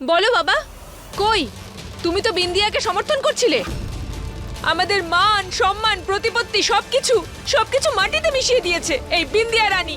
বলো বাবা, কই? তুমি তো বিন্দিয়াকে সমর্থন করছিলে। আমাদের মান, সম্মান, প্রতিপত্তি, সবকিছু সবকিছু মাটিতে মিশিয়ে দিয়েছে এই বিন্দিয়া রানী।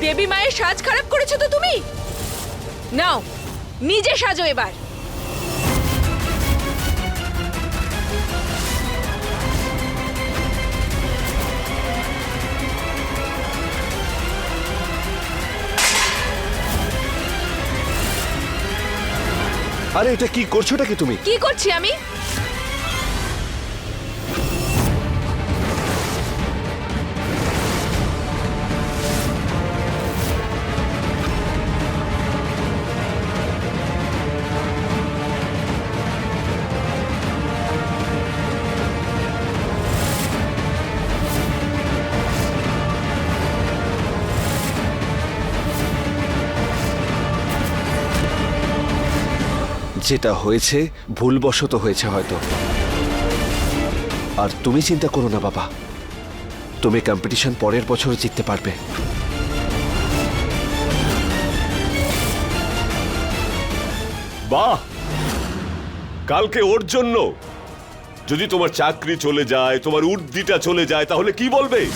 দেবী মায়ের সাজ খারাপ করেছ তো তুমি? নাও, নিজে সাজো এবার। আরে এটা কি করছোটা কি তুমি? কি করছি আমি? যেটা হয়েছে, ভুলবশত হয়েছে হয়তো। আর তুমি চিন্তা করো না, বাবা। তুমি কম্পিটিশন পরের বছর জিততে পারবে। বাহ! কালকে ওর জন্য। যদি তোমার চাকরি চলে যায়, তোমার উর্দিটা চলে যায়, তাহলে কি বলবে?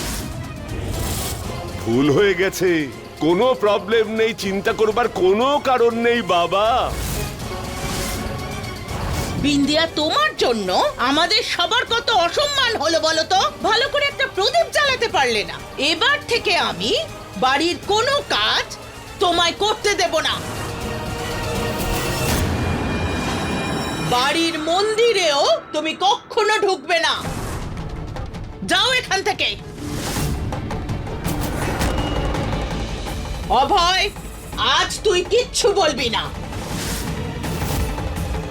ভুল হয়ে গেছে। কোনো প্রবলেম নেই, চিন্তা করবার কোনো কারণ নেই, বাবা। বিন্দিয়া তোমার জন্য আমাদের সবার কত অসম্মান হলো বলো তো? ভালো করে একটা প্রদীপ জ্বালাতে পারলে না। এবার থেকে আমি বাড়ির কোনো কাজ তোমায় করতে দেব না। বাড়ির মন্দিরেও তুমি কখনো ঢুকবে না। যাও এখান থেকে। অভয়, আজ তুই কিচ্ছু বলবি না।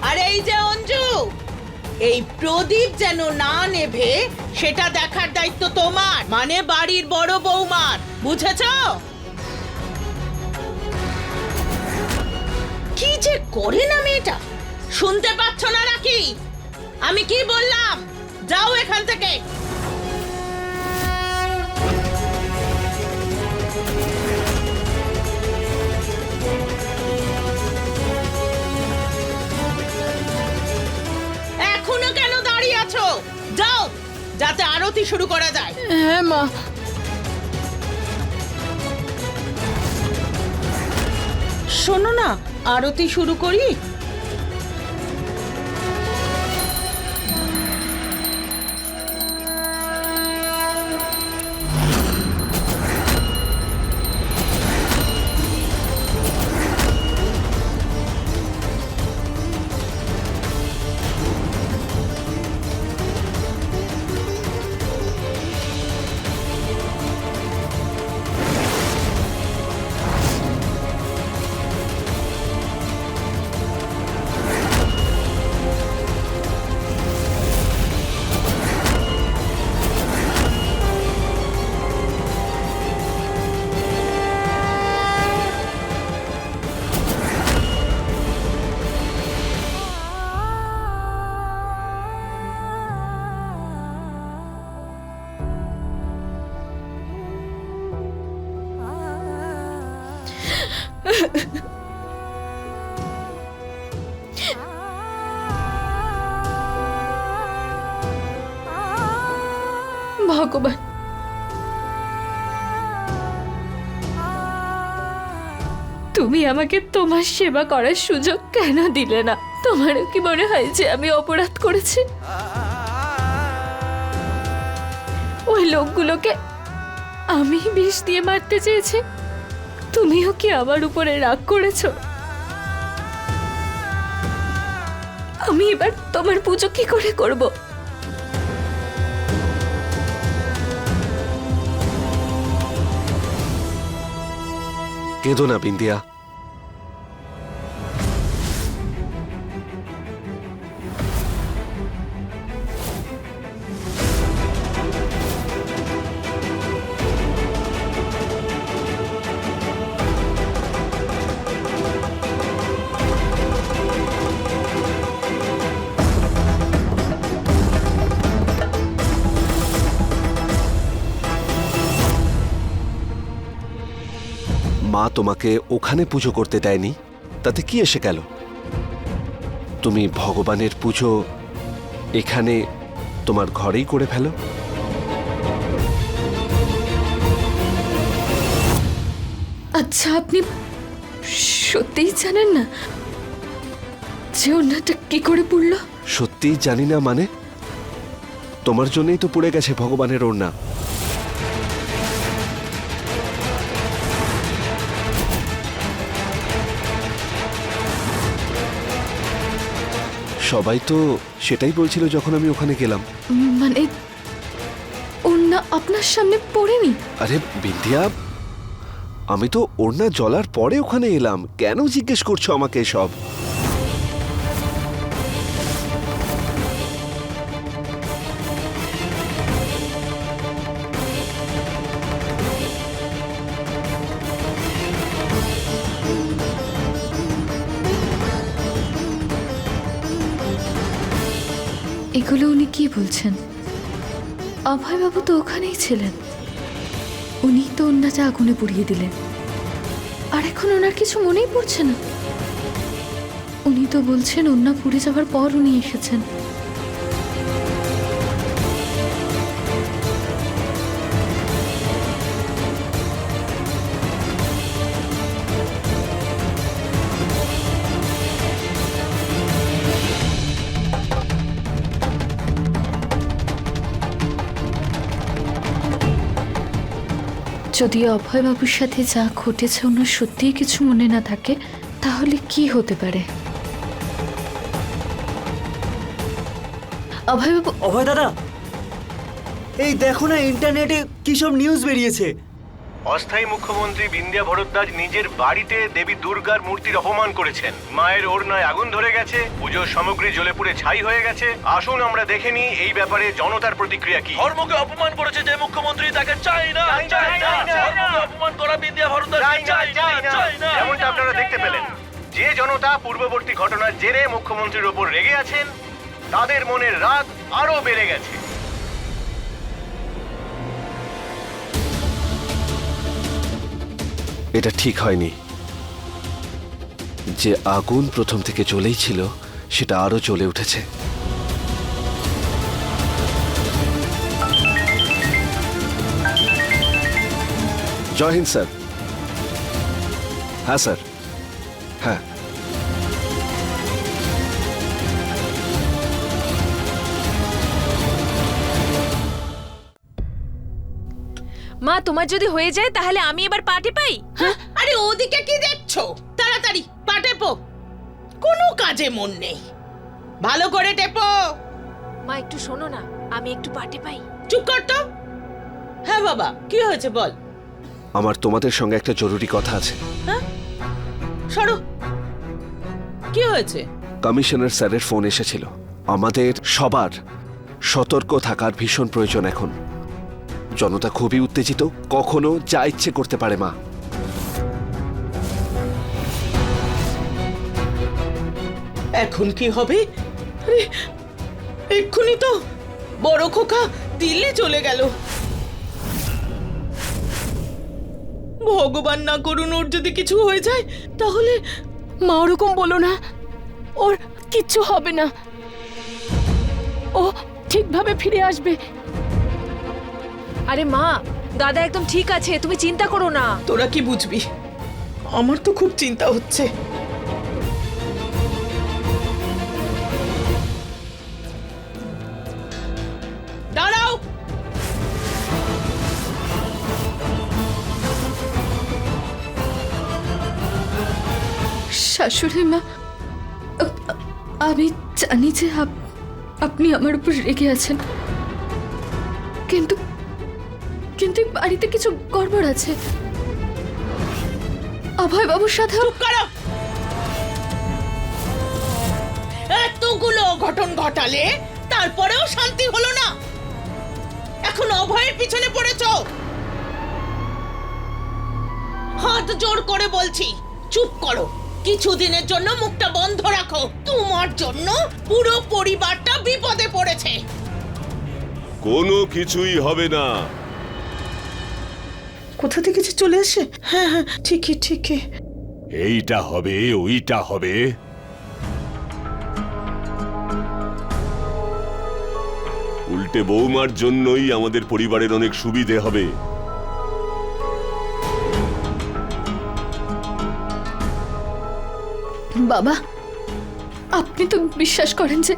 আর এই যে অঞ্জু, এই প্রদীপ যেন না নেভে, সেটা দেখার দায়িত্ব তোমার মানে বাড়ির বড় বৌমার, বুঝেছ? কি যে করে না মেয়েটা? শুনতে পাচ্ছ না নাকি? আমি কি বললাম? যাও এখান থেকে। যাতে শুরু করা যায়। হ্যাঁ মা। শোনো না আরতি শুরু করি। ভগবান। তুমি আমাকে তোমার সেবা করার সুযোগ কেন দিলে না? তোমারও কি মনে হয় যে আমি অপরাধ করেছি? ওই লোকগুলোকে আমি বিষ দিয়ে মারতে চেয়েছি। তুমিও কি আমার উপরে রাগ করেছ? আমি এবার তোমার পুজো কি করে করব? কেঁদো না বিন্দিয়া তোমাকে ওখানে পুজো করতে দেয়নি? তাতে কি এসে গেল? তুমি ভগবানের পুজো এখানে তোমার ঘরেই করে ফেলো? আচ্ছা আপনি সত্যিই জানেন না? যে ওনাটা কি করে পড়ল? সত্যিই জানি না মানে? তোমার জন্যই তো পড়ে গেছে ভগবানের ওড়না। সবাই তো সেটাই বলছিল যখন আমি ওখানে গেলাম। মানে ওনা আপনার সামনে পড়েনি? আরে বিন্দিয়া আমি তো ওড়না জলার পরে ওখানে এলাম। কেন জিজ্ঞেস করছ আমাকে সব এগুলো উনি কি বলছেন? অভয়বাবু তো ওখানেই ছিলেন। উনি তো অন্যটা আগুনে পুড়িয়ে দিলেন। আর এখন ওনার কিছু মনেই পড়ছে না। উনি তো বলছেন অন্য পুড়ে যাওয়ার পর উনি এসেছেন। যদি অভয়বাবুর সাথে যা ঘটেছে ওনার সত্যিই কিছু মনে না থাকে, তাহলে কি হতে পারে? অভয়বাবু অভয় দাদা, এই দেখো না ইন্টারনেটে কি সব নিউজ বেরিয়েছে। অস্থায়ী মুখ্যমন্ত্রী বিন্দ্যা ভরদ্বাজ নিজের বাড়িতে দেবী দুর্গার মূর্তির অপমান করেছেন। মায়ের ওড়নায় আগুন ধরে গেছে পুজোর সামগ্রী জ্বলে পুড়ে ছাই হয়ে গেছে। আসুন আমরা দেখে নিই এই ব্যাপারে জনতার প্রতিক্রিয়া কি। ধর্মকে অপমান করেছে যে মুখ্যমন্ত্রী তাকে চাই না চাই না ধর্মকে অপমান করা বিদ্যা ভরদ্বাজ চাই না, চাই না চাই না। চাই না। যেমনটা আপনারা দেখতে পেলেন যে জনতা পূর্ববর্তী ঘটনার জেরে মুখ্যমন্ত্রীর ওপর রেগে আছেন তাদের মনের রাগ আরও বেড়ে গেছে। এটা ঠিক হয়নি। যে আগুন প্রথম থেকে চলেই ছিল, সেটা আরও চলে উঠেছে। জয় হিন্দ, স্যার। হ্যাঁ স্যার। হ্যাঁ। মা তোমার যদি হয়ে যায় তাহলে আমি এবার পার্টি পাই? আরে ওদিকে কি দেখছ? তাড়াতাড়ি পা টেপো। কোনো কাজে মন নেই। ভালো করে টেপো। মা একটু শোনো না আমি একটু পার্টি পাই। চুপ কর তো। হ্যাঁ বাবা কি হয়েছে বল? আমার তোমাদের সঙ্গে একটা জরুরি কথা আছে। হ্যাঁ? সরো। কি হয়েছে? কমিশনার স্যারের ফোন এসেছিল। আমাদের সবার সতর্ক থাকার ভীষণ প্রয়োজন এখন। জনতা খুবই উত্তেজিত, কখনো যা ইচ্ছে করতে পারে মা। এখন কি হবে? এক্ষুনি তো বড় খোকা দিল্লি চলে গেল। ভগবান না করুন ওর যদি কিছু হয়ে যায়, তাহলে মা ওরকম বলো না, ওর কিচ্ছু হবে না। ও ঠিকভাবে ফিরে আসবে। আরে মা দাদা একদম ঠিক আছে তুমি চিন্তা করো না। তোরা কি বুঝবি? আমার তো খুব চিন্তা হচ্ছে। দাঁড়াও! শাশুড়ি মা আমি জানি যে আপনি আমার উপর রেগে আছেন কিন্তু বাড়িতে কিছু গড়বড় আছে। অভয়বাবুর সাথে চুপ করো! এতগুলো ঘটন ঘটালে তারপরেও শান্তি হলো না। এখন অভয়ের পিছনে পড়েছ। হাত জোর করে বলছি চুপ করো। কিছুদিনের জন্য মুখটা বন্ধ রাখো। তোমার জন্য পুরো পরিবারটা বিপদে পড়েছে। কোনো কিছুই হবে না। কোথা থেকে যে চলে আসে? হ্যাঁ হ্যাঁ ঠিকই ঠিকই। এইটা হবে ওইটা হবে। উল্টে বৌমার জন্যই আমাদের পরিবারের অনেক সুবিধে হবে। বাবা আপনি তো বিশ্বাস করেন যে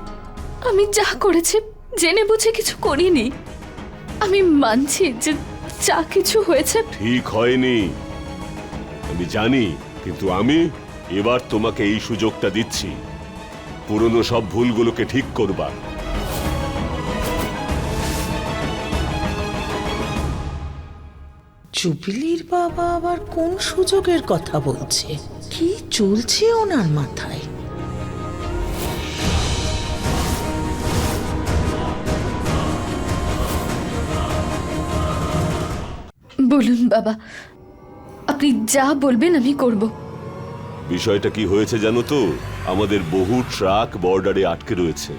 আমি যা করেছি জেনে বুঝে কিছু করিনি। আমি মানছি যে যা কিছু হয়েছে ঠিক হয়নি। আমি জানি কিন্তু আমি এবার তোমাকে এই সুযোগটা দিচ্ছি। পুরনো সব ভুলগুলোকে ঠিক করবা। জুবিলির বাবা আবার কোন সুযোগের কথা বলছে? কি চলছে ওনার মাথায়? বলুন, বাবা। আপনি যা বলবেন আমি করব। বিষয়টা কি হয়েছে জানো তো? আমাদের বহু ট্রাক বর্ডারে আটকে রয়েছে।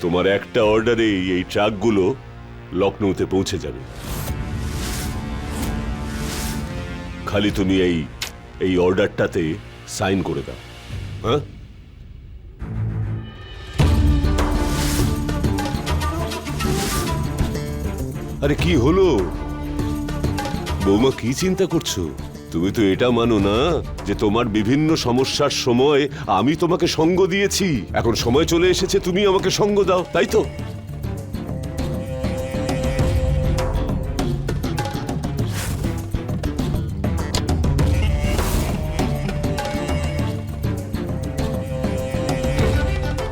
তোমার একটা অর্ডারে এই ট্রাকগুলো লখনৌতে পৌঁছে যাবে। খালি তুমি এই এই অর্ডারটাতে সাইন করে দাও। হ্যাঁ? আরে কি হলো? বৌমা, কি চিন্তা করছ? তুমি তো এটা মানো না যে তোমার বিভিন্ন সমস্যার সময় আমি তোমাকে সঙ্গ দিয়েছি। এখন সময় চলে এসেছে, তুমি আমাকে সঙ্গ দাও, তাই তো?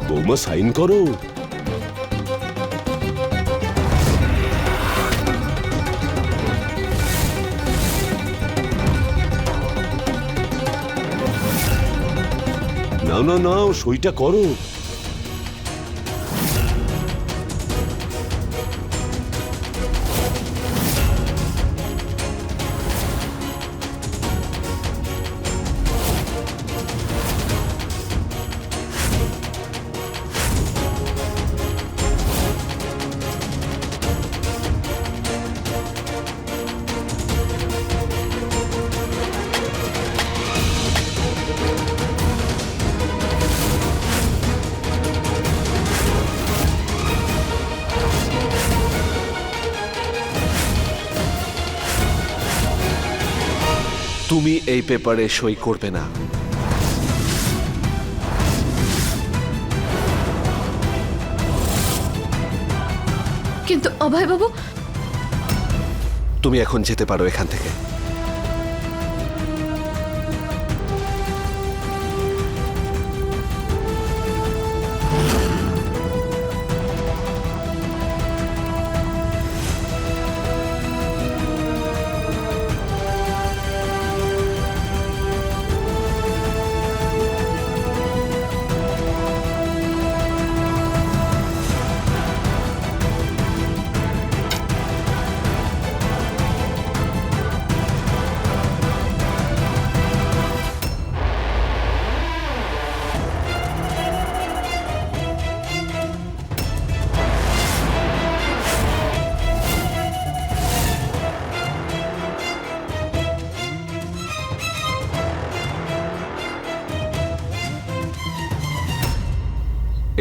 বৌমা, সাইন করো। নাও না নাও সইটা করো। তুমি এই পেপারে সই করবে না। কিন্তু অভয় বাবু তুমি এখন যেতে পারো এখান থেকে।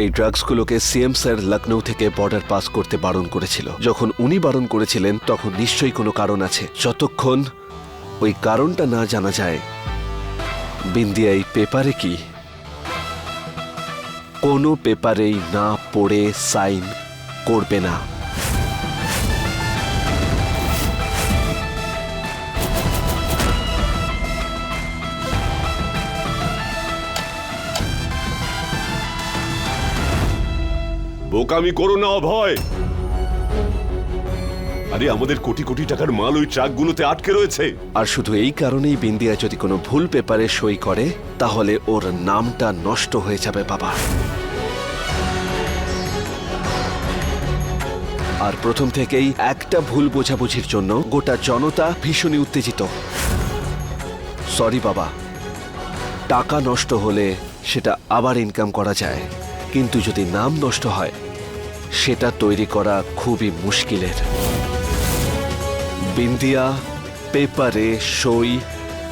এই ড্রাগসগুলোকে সিএম স্যার লখনৌ থেকে বর্ডার পাস করতে বারণ করেছিল। যখন উনি বারণ করেছিলেন, তখন নিশ্চয়ই কোনো কারণ আছে। যতক্ষণ ওই কারণটা না জানা যায় বিন্দিয়া এই পেপারে কি? কোনো পেপারেই না পড়ে সাইন করবে না। বোকামি করো না, অভয়। আরে, আমাদের কোটি কোটি টাকার মাল ওই ট্রাকগুলোতে আটকে রয়েছে। আর শুধু এই কারণেই বিন্দিয়া যদি কোনো ভুল পেপারে সই করে, তাহলে ওর নামটা নষ্ট হয়ে যাবে, বাবা। আর প্রথম থেকেই একটা ভুল বোঝাবুঝির জন্য গোটা জনতা ভীষণই উত্তেজিত। সরি বাবা। টাকা নষ্ট হলে সেটা আবার ইনকাম করা যায়। কিন্তু যদি নাম নষ্ট হয় সেটা তৈরি করা খুবই মুশকিলের। বিন্দিয়া পেপারে সই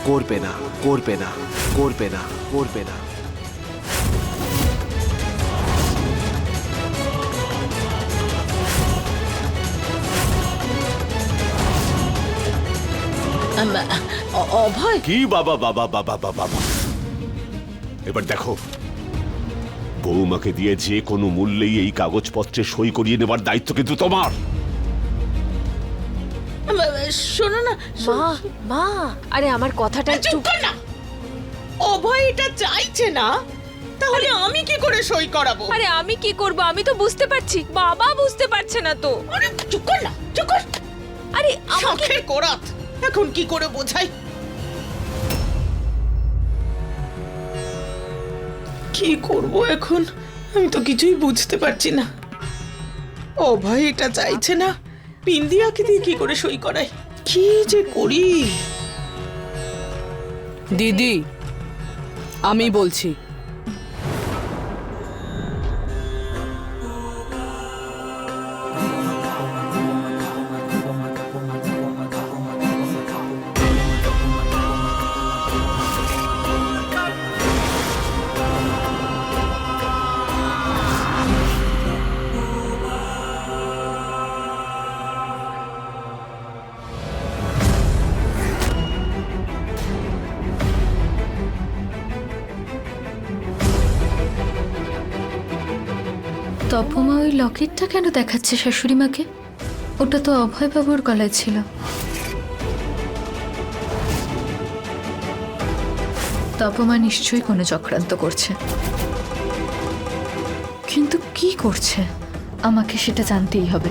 করবে না করবে না করবে না করবে না। অভয়? কি বাবা বাবা বাবা বাবা বাবা। এবার দেখো। বৌমাকে দিয়ে যে কোনো মূল্যেই এই কাগজপত্রে সই করিয়ে নেবার দায়িত্ব কিন্তু তোমার। শোনো না মা মা। আরে আমার কথাটা চুপ কর না। অভয় এটা চাইছে না। তাহলে আমি কি করে সই করাবো? আরে আমি কি করব? আমি তো বুঝতে পারছি। বাবা বুঝতে পারছে না তো। আরে চুপ কর না চুপ কর। আরে আমাকে কোরাত। এখন কি করে বোঝাই? কি করব এখন? আমি তো কিছুই বুঝতে পারছি না। ও ভাই, এটা চাইছে না। পিন্দিয়াকে দিয়ে কি করে সই করাই কি যে করি? দিদি, আমি বলছি তপমা ওই লকেটটা কেন দেখাচ্ছে শাশুড়ি মাকে ওটা তো অভয়বাবুর গলায় ছিল। তপমা নিশ্চয়ই কোনো চক্রান্ত করছে। কিন্তু কি করছে? আমাকে সেটা জানতেই হবে।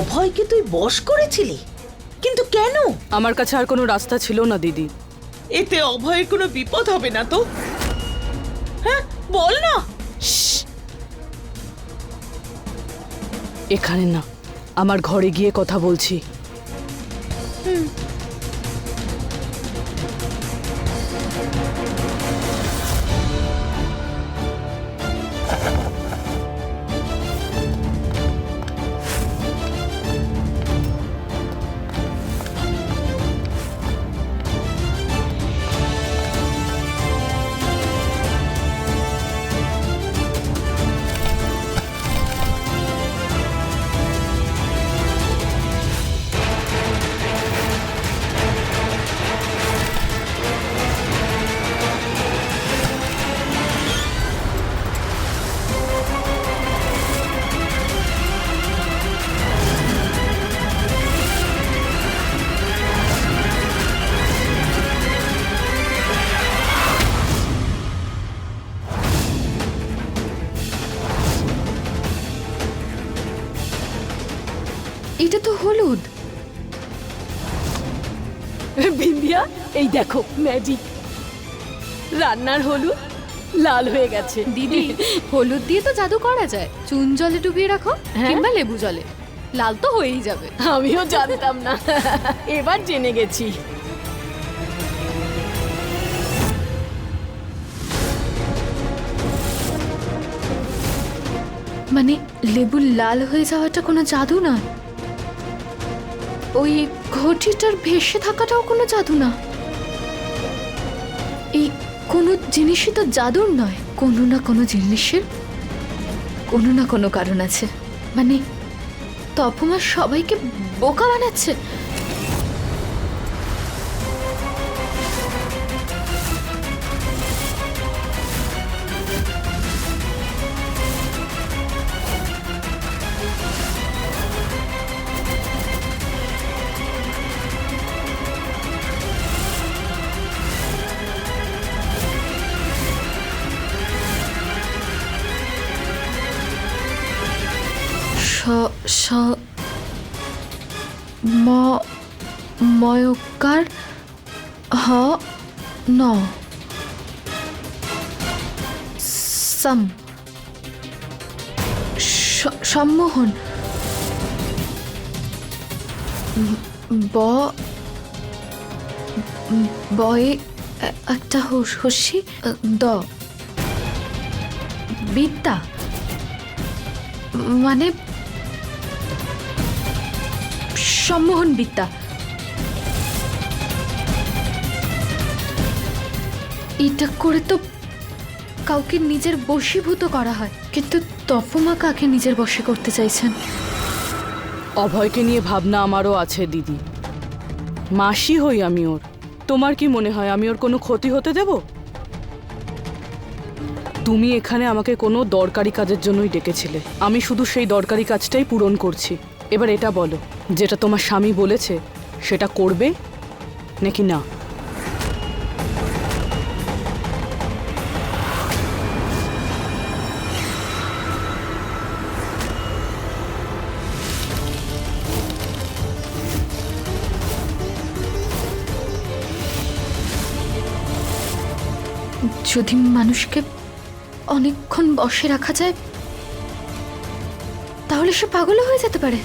অভয়কে তুই বশ করেছিলি? কিন্তু কেন? আমার কাছে আর কোনো রাস্তা ছিল না দিদি। এতে অভয়ের কোনো বিপদ হবে না তো? হ্যাঁ বল না। এখানে না আমার ঘরে গিয়ে কথা বলছি। হলুদ? বিন্দিয়া এই দেখো ম্যাজিক রান্নার হলুদ লাল হয়ে গেছে। দিদি হলুদ দিয়ে তো জাদু করা যায়। চুন জলে ডুবিয়ে রাখো হ্যাঁ? কিংবা লেবু জলে। লাল তো হয়েই যাবে। আমিও জানতাম না। এবার জেনে গেছি। মানে লেবু লাল হয়ে যাওয়াটা কোনো জাদু নয়? ওই ঘটিটার ভেসে থাকাটাও কোনো জাদু না। এই কোনো জিনিসই তো জাদুর নয়, কোনো না কোনো জিনিসের, কোনো না কোনো কারণ আছে। মানে তপমা সবাইকে বোকা বানাচ্ছে। ময়কার? হ ন। সম। সম্মোহন। ব বয়ে একটা হস- দ। বিদ্যা। মানে সম্মোহন বিদ্যা। এটা করে তো কাউকে নিজের বশীভূত করা হয়। কিন্তু তপমা কাকে নিজের বশে করতে চাইছেন? অভয়কে নিয়ে ভাবনা আমারও আছে, দিদি। মাসি হই আমি ওর। তোমার কি মনে হয় আমি ওর কোনো ক্ষতি হতে দেব? তুমি এখানে আমাকে কোনো দরকারি কাজের জন্যই ডেকেছিলে। আমি শুধু সেই দরকারি কাজটাই পূরণ করছি। এবার এটা বলো, যেটা তোমার স্বামী বলেছে, সেটা করবে নাকি না? যদি মানুষকে অনেকক্ষণ বসে রাখা যায় তাহলে সে পাগলও হয়ে যেতে পারে।